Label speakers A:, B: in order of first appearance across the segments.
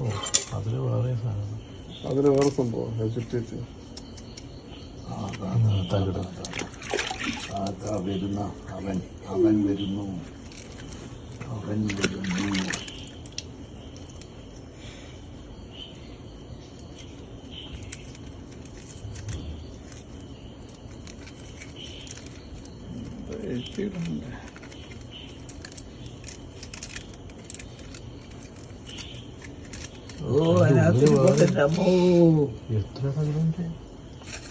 A: ഓ അതിൽ വേറെ സാധനം.
B: അതിന് വേറെ സംഭവം ചുറ്റി വെച്ച്
A: തകിട്.
C: അതാ വരുന്ന അവൻ അവൻ വരുന്നു. അവൻ വരുന്നു.
D: എഴുതിയിട്ടുണ്ട്
C: ഓ അതിനകത്ത് ഇരിപ്പുണ്ട്. അമ്മോ.
A: എത്ര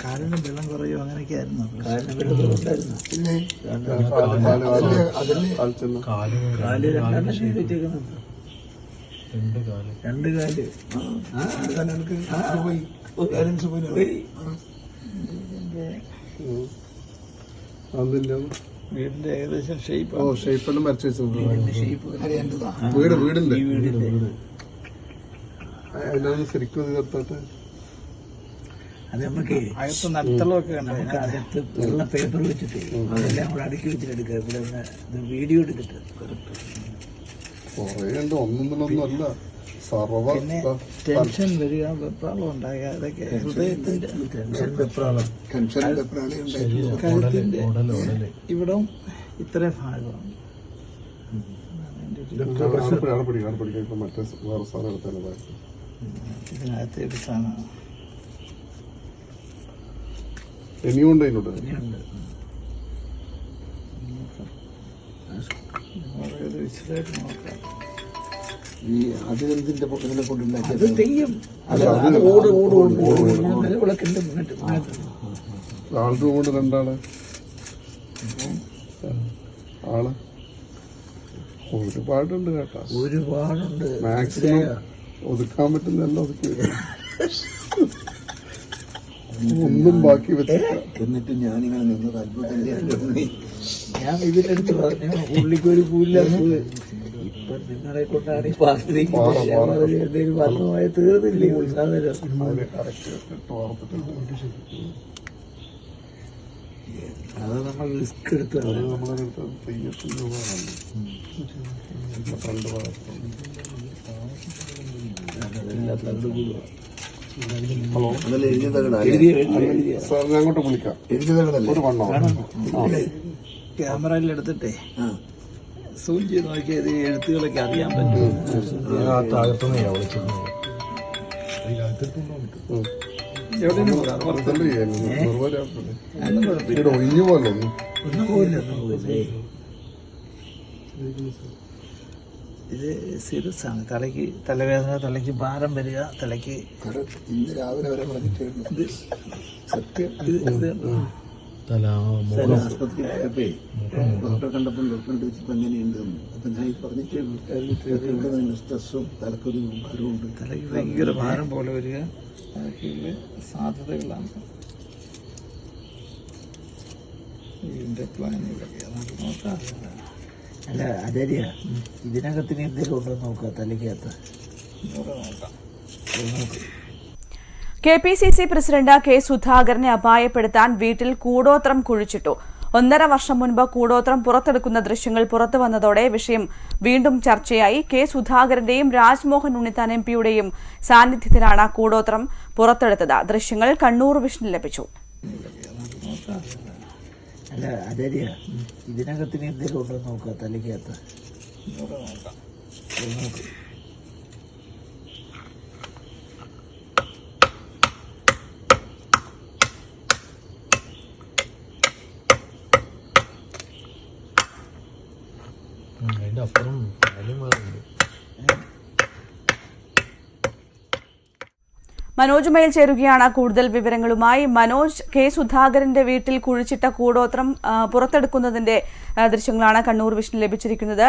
D: കാലിന് വെള്ളം കുറയോ അങ്ങനെയൊക്കെ ആയിരുന്നു
C: കാലിന് വെള്ളത്തിലുണ്ടായിരുന്നു.
B: പിന്നെ
C: രണ്ട് കാൽ.
A: രണ്ട് കാൽ.
C: രണ്ട് കാൽ. ആ, പോയി. പോയി.
B: അതില്ല
D: വീടിന്റെ ഏകദേശം ഷേപ്പ്
B: ഓ വരച്ച്
C: ഷേപ്പ്.
B: വീട് വീടിന്റെ
C: വീടിന്റെ
B: അതിനൊന്ന് ശരിക്കും ഇത് കത്താട്ടെ
C: അത് നമുക്ക്
D: അകത്ത്
C: വെള്ള പേപ്പർ വെച്ചിട്ട് അതെല്ലാം കൂടെ അടുക്കി വെച്ചിട്ട് എടുക്കുക. ഇവിടെ ഒന്ന് ഇത് വീഡിയോ എടുത്തിട്ട്
B: കൊറേ ഉണ്ട്. ഒന്നൊന്നിനൊന്നും അല്ല. സർവ
D: പിന്നെ ടെൻഷൻ വരിക വെപ്രാളം ഉണ്ടാകുക അതൊക്കെ ഹൃദയത്തിന്റെ
C: ടെൻഷൻ വെപ്രാളം.
D: ഇവിടം ഇത്രയും ഭാഗമാണ്.
B: മറ്റേ വേറെ സാധനം എടുത്താലും
D: ഇതിനകത്ത്
B: അതിനോട്
C: ഇനിയുണ്ട്
D: വളരെ വിശദമായിട്ട് നോക്കാം.
C: ഈ അതിനെന്തിന്റെ ഇതിനെ
D: അത്
C: കൊണ്ടുണ്ടാക്കിയത്
D: തെയ്യം
C: അത് അത് ഓട് ഓട് മുന്നിട്ട്
B: കൊണ്ട് രണ്ടാൾ. ആൾ. ഒരുപാടുണ്ട് കേട്ടാ.
C: ഒരുപാടുണ്ട്.
B: മാക്സിമം ഒതുക്കാൻ ഒതുക്കി വെക്കണം. ഒന്നും ബാക്കി വെച്ചില്ല
C: എന്നിട്ട് ഞാനിങ്ങനെ നിന്നത് അത്ഭുതം ഞാൻ ഇതിനടുത്ത് പറഞ്ഞു പുള്ളിക്ക് ഒരു ഇപ്പൊ നിങ്ങളെ കൊണ്ടാണ് ഈ പാർട്ടി എന്തെങ്കിലും വർണമായി തീർന്നില്ലേ
B: ഉത്സാഹം
C: അത് നമ്മൾ റിസ്ക് എടുത്താണ്
B: അത് തെയ്യത്തിന്റെ രൂപമാണ് രണ്ട് ഭാഗത്തും
C: അതെല്ലാം തണ്ടുകൂടുക
B: ഹലോ ഞാൻ അങ്ങോട്ട് വിളിക്കാം
D: ക്യാമറയിൽ എടുത്തിട്ടേ സൂം ചെയ്ത് നോക്കിയത് എഴുത്തുകളൊക്കെ അറിയാൻ പറ്റും.
B: ഒന്നും
C: പോയില്ല ഒന്നും പോയില്ലേ
D: ഇത് സീരിയസ് ആണ് തലയ്ക്ക് തലവേദന തലയ്ക്ക് ഭാരം വരിക തലയ്ക്ക്
C: ഇന്ന് രാവിലെ വരെ
D: സത്യം. ഇത്
C: പോയപ്പേ ഡോക്ടറെ കണ്ടപ്പോൾ എങ്ങനെയുണ്ട് അപ്പൊ ഞാൻ ഈ പറഞ്ഞിട്ടേ ഉള്ളൂ. ഇതൊക്കെ ഇവിടെ നിന്ന് സ്ട്രെസ്സും തലക്കൊരു ഭാരവും ഉണ്ട്.
D: തലയ്ക്ക് ഭയങ്കര ഭാരം പോലെ വരിക. അതൊക്കെയുള്ള സാധ്യതകളാണ്. ഇതിന്റെ പ്ലാനുകളൊക്കെ നമുക്ക് നോക്കാം.
C: അല്ല അതരിയാ ഇതിനകത്ത് ഇനി എന്തെങ്കിലും ഉണ്ടോ നോക്കുക തലയ്ക്കകത്ത്.
E: K P C C president K സുധാകരനെ അപായപ്പെടുത്താൻ വീട്ടിൽ കൂടോത്രം കുഴിച്ചിട്ടു. ഒന്നര വർഷം മുൻപ് കൂടോത്രം പുറത്തെടുക്കുന്ന ദൃശ്യങ്ങൾ പുറത്തു വന്നതോടെ വിഷയം വീണ്ടും ചർച്ചയായി. കെ സുധാകരന്റെയും രാജ്മോഹൻ ഉണ്ണിത്താൻ എം പിയുടെയും സാന്നിധ്യത്തിലാണ് കൂടോത്രം പുറത്തെടുത്തത്. ദൃശ്യങ്ങൾ കണ്ണൂർ വിഷ്ണു ലഭിച്ചു.
C: അല്ല അതരിയ ഇതിനകത്ത് ഇനി എന്തെങ്കിലും ഉണ്ടോ നോക്കുക തലയ്ക്കകത്ത്
D: നോക്കാം
C: ഇത് നോക്ക്.
A: അതിന്റെ അപ്പുറം കാലും വേറുണ്ട്
E: മനോജ് മയിൽ ചേരുകയാണ് കൂടുതൽ വിവരങ്ങളുമായി. മനോജ് കെ സുധാകരന്റെ വീട്ടിൽ കുഴിച്ചിട്ട കൂടോത്രം പുറത്തെടുക്കുന്നതിന്റെ ദൃശ്യങ്ങളാണ് കണ്ണൂർ വിഷ്ണു ലഭിച്ചിരിക്കുന്നത്.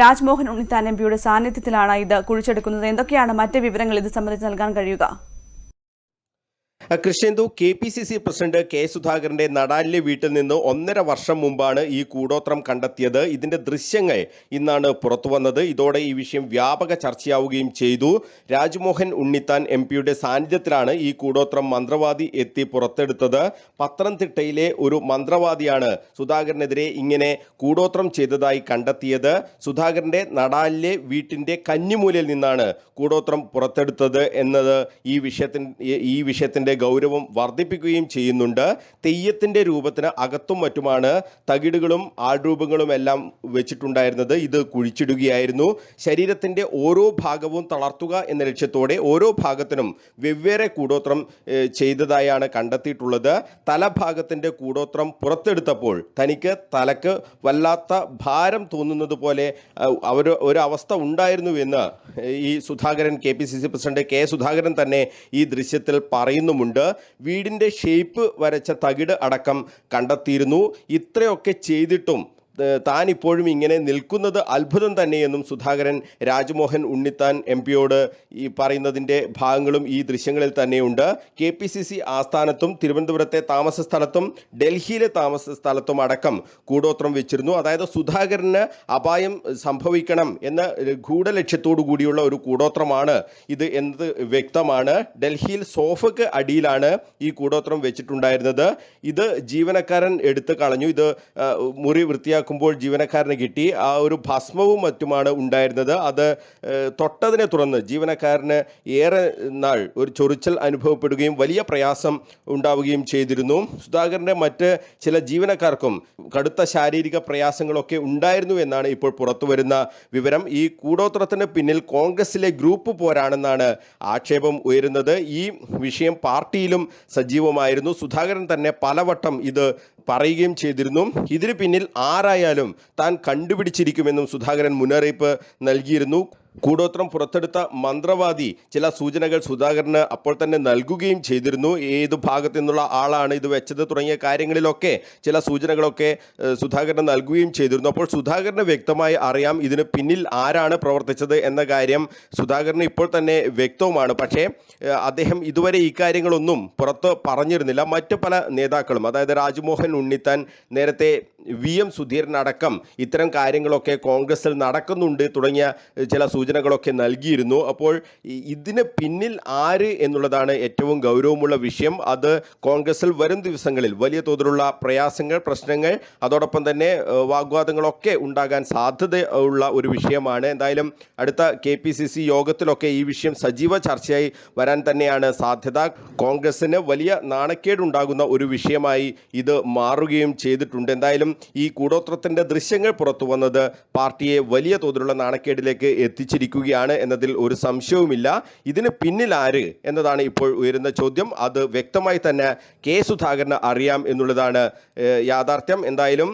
E: രാജ്മോഹൻ ഉണ്ണിത്താൻ എം പിയുടെ സാന്നിധ്യത്തിലാണ് ഇത് കുഴിച്ചെടുക്കുന്നത്. എന്തൊക്കെയാണ് മറ്റ് വിവരങ്ങൾ ഇത് സംബന്ധിച്ച് നൽകാൻ കഴിയുക?
F: Krishnendu K P C C president K സുധാകരന്റെ നടാലിലെ വീട്ടിൽ നിന്ന് ഒന്നര വർഷം മുമ്പാണ് ഈ കൂടോത്രം കണ്ടെത്തിയത്. ഇതിന്റെ ദൃശ്യങ്ങൾ ഇന്നാണ് പുറത്തു വന്നത്. ഇതോടെ ഈ വിഷയം വ്യാപക ചർച്ചയാവുകയും ചെയ്തു. രാജ്മോഹൻ ഉണ്ണിത്താൻ എം പിയുടെ സാന്നിധ്യത്തിലാണ് ഈ കൂടോത്രം മന്ത്രവാദി എത്തി പുറത്തെടുത്തത്. പത്തനംതിട്ടയിലെ ഒരു മന്ത്രവാദിയാണ് സുധാകരനെതിരെ ഇങ്ങനെ കൂടോത്രം ചെയ്തതായി കണ്ടെത്തിയത്. സുധാകരന്റെ നടാലിലെ വീട്ടിന്റെ കന്നിമൂലയിൽ നിന്നാണ് കൂടോത്രം പുറത്തെടുത്തത് എന്നത് ഈ വിഷയത്തിന്റെ ഈ വിഷയത്തിന്റെ ഗൗരവം വർദ്ധിപ്പിക്കുകയും ചെയ്യുന്നുണ്ട്. തെയ്യത്തിന്റെ രൂപത്തിന് അകത്തും മറ്റുമാണ് തകിടുകളും ആൾരൂപങ്ങളും എല്ലാം വെച്ചിട്ടുണ്ടായിരുന്നത്. ഇത് കുഴിച്ചിടുകയായിരുന്നു. ശരീരത്തിന്റെ ഓരോ ഭാഗവും തളർത്തുക എന്ന ലക്ഷ്യത്തോടെ ഓരോ ഭാഗത്തിനും വെവ്വേറെ കൂടോത്രം ചെയ്തതായാണ് കണ്ടെത്തിയിട്ടുള്ളത്. തലഭാഗത്തിന്റെ കൂടോത്രം പുറത്തെടുത്തപ്പോൾ തനിക്ക് തലക്ക് വല്ലാത്ത ഭാരം തോന്നുന്നത് പോലെ ഒരു അവസ്ഥ ഉണ്ടായിരുന്നു എന്ന് ഈ Sudhakaran K P C C president K Sudhakaran തന്നെ ഈ ദൃശ്യത്തിൽ പറയുന്നുമുണ്ട്. വീടിന്റെ ഷേപ്പ് വരച്ച തകിട് അടക്കം കണ്ടെത്തിയിരുന്നു. ഇത്രയൊക്കെ ചെയ്തിട്ടും താൻ ഇപ്പോഴും ഇങ്ങനെ നിൽക്കുന്നത് അത്ഭുതം തന്നെയെന്നും സുധാകരൻ രാജ്മോഹൻ ഉണ്ണിത്താൻ എം പിയോട് ഈ പറയുന്നതിന്റെ ഭാഗങ്ങളും ഈ ദൃശ്യങ്ങളിൽ തന്നെയുണ്ട്. കെ പി സി സി ആസ്ഥാനത്തും തിരുവനന്തപുരത്തെ താമസ സ്ഥലത്തും ഡൽഹിയിലെ താമസ സ്ഥലത്തും അടക്കം കൂടോത്രം വെച്ചിരുന്നു. അതായത് സുധാകരന് അപായം സംഭവിക്കണം എന്ന ഗൂഢലക്ഷ്യത്തോടു കൂടിയുള്ള ഒരു കൂടോത്രമാണ് ഇത് എന്നത് വ്യക്തമാണ്. ഡൽഹിയിൽ സോഫയ്ക്ക് അടിയിലാണ് ഈ കൂടോത്രം വെച്ചിട്ടുണ്ടായിരുന്നത്. ഇത് ജീവനക്കാരൻ എടുത്തു കളഞ്ഞു. ഇത് മുറി മുറി വൃത്തിയാക്കുമ്പോൾ ജീവനക്കാരന് കിട്ടി. ആ ഒരു ഭസ്മവും മറ്റുമാണ് ഉണ്ടായിരുന്നത്. അത് തൊട്ടതിനെ തുടർന്ന് ജീവനക്കാരന് ഏറെ നാൾ ഒരു ചൊറിച്ചൽ അനുഭവപ്പെടുകയും വലിയ പ്രയാസം ഉണ്ടാവുകയും ചെയ്തിരുന്നു. സുധാകരന്റെ മറ്റ് ചില ജീവനക്കാർക്കും കടുത്ത ശാരീരിക പ്രയാസങ്ങളൊക്കെ ഉണ്ടായിരുന്നു എന്നാണ് ഇപ്പോൾ പുറത്തു വരുന്ന വിവരം. ഈ കൂടോത്രത്തിന് പിന്നിൽ കോൺഗ്രസിലെ ഗ്രൂപ്പ് പോരാണെന്നാണ് ആക്ഷേപം ഉയരുന്നത്. ഈ വിഷയം പാർട്ടിയിലും സജീവമായിരുന്നു. സുധാകരൻ തന്നെ പലവട്ടം ഇത് പറയുകയും ചെയ്തിരുന്നു. ഇതിന് പിന്നിൽ ആരായാലും താൻ കണ്ടുപിടിച്ചിരിക്കുമെന്നും സുധാകരൻ മുന്നറിയിപ്പ് നൽകിയിരുന്നു. കൂടോത്രം പുറത്തെടുത്ത മന്ത്രവാദി ചില സൂചനകൾ സുധാകരന് അപ്പോൾ തന്നെ നൽകുകയും ചെയ്തിരുന്നു. ഏത് ഭാഗത്തു നിന്നുള്ള ആളാണ് ഇത് വെച്ചത് തുടങ്ങിയ കാര്യങ്ങളിലൊക്കെ ചില സൂചനകളൊക്കെ സുധാകരന് നൽകുകയും ചെയ്തിരുന്നു. അപ്പോൾ സുധാകരന് വ്യക്തമായി അറിയാം ഇതിന് പിന്നിൽ ആരാണ് പ്രവർത്തിച്ചത് എന്ന കാര്യം സുധാകരന് ഇപ്പോൾ തന്നെ വ്യക്തവുമാണ്. പക്ഷേ അദ്ദേഹം ഇതുവരെ ഈ കാര്യങ്ങളൊന്നും പുറത്ത് പറഞ്ഞിരുന്നില്ല. മറ്റ് പല നേതാക്കളും അതായത് രാജ്മോഹൻ ഉണ്ണിത്താൻ നേരത്തെ വി എം സുധീരനടക്കം ഇത്തരം കാര്യങ്ങളൊക്കെ കോൺഗ്രസിൽ നടക്കുന്നുണ്ട് തുടങ്ങിയ ചില ചില സൂചനകളൊക്കെ നൽകിയിരുന്നു. അപ്പോൾ ഇതിന് പിന്നിൽ ആര് എന്നുള്ളതാണ് ഏറ്റവും ഗൗരവമുള്ള വിഷയം. അത് കോൺഗ്രസിൽ വരും ദിവസങ്ങളിൽ വലിയ തോതിലുള്ള പ്രയാസങ്ങൾ പ്രശ്നങ്ങൾ അതോടൊപ്പം തന്നെ വാഗ്വാദങ്ങളൊക്കെ ഉണ്ടാകാൻ സാധ്യത ഉള്ള ഒരു വിഷയമാണ്. എന്തായാലും അടുത്ത കെ പി സി സി യോഗത്തിലൊക്കെ ഈ വിഷയം സജീവ ചർച്ചയായി വരാൻ തന്നെയാണ് സാധ്യത. കോൺഗ്രസിന് വലിയ നാണക്കേടുണ്ടാകുന്ന ഒരു വിഷയമായി ഇത് മാറുകയും ചെയ്തിട്ടുണ്ട്. എന്തായാലും ഈ കൂടോത്രത്തിന്റെ ദൃശ്യങ്ങൾ പുറത്തു വന്നത് പാർട്ടിയെ വലിയ തോതിലുള്ള നാണക്കേടിലേക്ക് എത്തിച്ചിരിക്കുകയാണ് എന്നതിൽ ഒരു സംശയവുമില്ല. ഇതിന് പിന്നിൽ ആര് എന്നതാണ് ഇപ്പോൾ ഉയരുന്ന ചോദ്യം. അത് വ്യക്തമായി തന്നെ കെ സുധാകരന് അറിയാം എന്നുള്ളതാണ് യാഥാർത്ഥ്യം. എന്തായാലും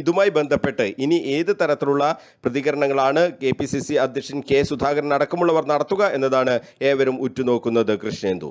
F: ഇതുമായി ബന്ധപ്പെട്ട് ഇനി ഏത് തരത്തിലുള്ള പ്രതികരണങ്ങളാണ് കെ പി സി സി അധ്യക്ഷൻ കെ സുധാകരൻ അടക്കമുള്ളവർ നടത്തുക എന്നതാണ് ഏവരും ഉറ്റുനോക്കുന്നത് കൃഷ്ണേന്ദു.